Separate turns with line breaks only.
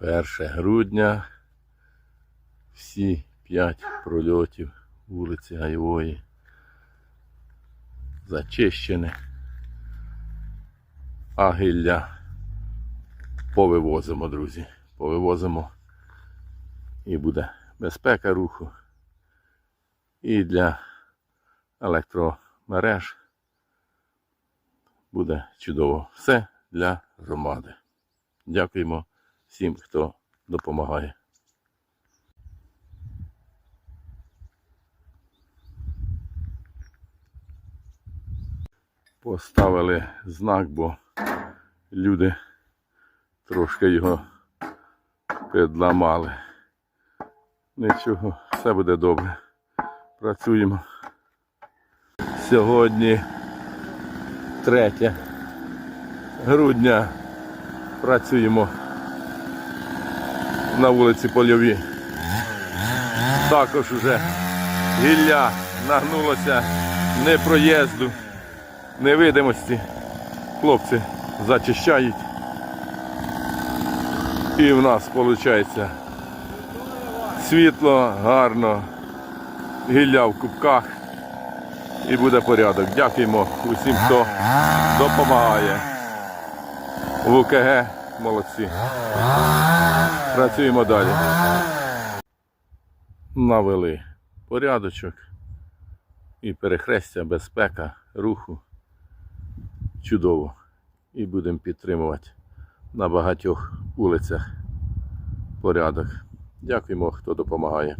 1 грудня. Всі п'ять прольотів вулиці Гайової. Зачищені. А гілля повивозимо, друзі. Повивозимо. І буде безпека руху. І для електромереж буде чудово. Все для громади. Дякуємо всім, хто допомагає. Поставили знак, бо люди трошки його підламали. Нічого, все буде добре. Працюємо. Сьогодні 3 грудня працюємо на вулиці Польові. Також уже гілля нагнулося не проїзду, невидимості. Хлопці зачищають. І в нас виходить світло, гарно, гілля в кубках і буде порядок. Дякуємо усім, хто допомагає. В УКГ молодці. Працюємо далі. Навели порядочок і перехрестя, безпека, руху. Чудово. І будемо підтримувати на багатьох вулицях порядок. Дякуємо, хто допомагає.